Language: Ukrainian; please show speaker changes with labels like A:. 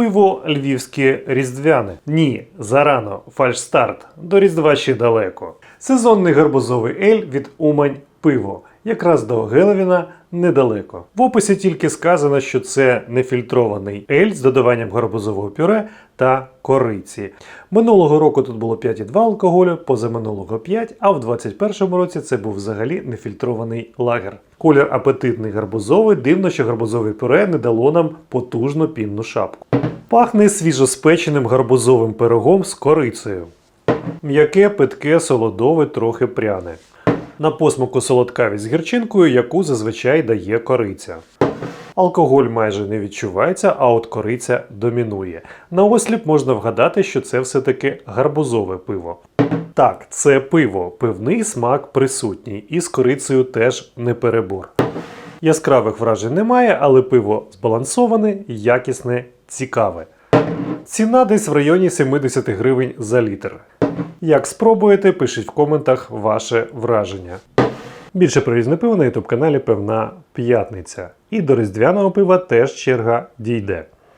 A: Пиво львівське різдвяне. Ні, зарано, фальшстарт. До Різдва ще далеко. Сезонний гарбузовий ель від Умань пиво. Якраз до Геловіна недалеко. В описі тільки сказано, що це нефільтрований ель з додаванням гарбузового пюре та кориці. Минулого року тут було 5,2 алкоголю, позаминулого 5, а в 2021 році це був взагалі нефільтрований лагер. Колір апетитний гарбузовий, дивно, що гарбузове пюре не дало нам потужну пінну шапку. Пахне свіжоспеченим гарбузовим пирогом з корицею. М'яке, питке, солодове, трохи пряне. На посмаку солодкавість з гірчинкою, яку зазвичай дає кориця. Алкоголь майже не відчувається, а от кориця домінує. На осліп можна вгадати, що це все-таки гарбузове пиво. Так, це пиво, пивний смак присутній, і з корицею теж не перебор. Яскравих вражень немає, але пиво збалансоване, якісне, цікаве. Ціна десь в районі 70 гривень за літр. Як спробуєте, пишіть в коментах ваше враження. Більше про різне пиво на ютуб каналі Певна П'ятниця. І до різдвяного пива теж черга дійде.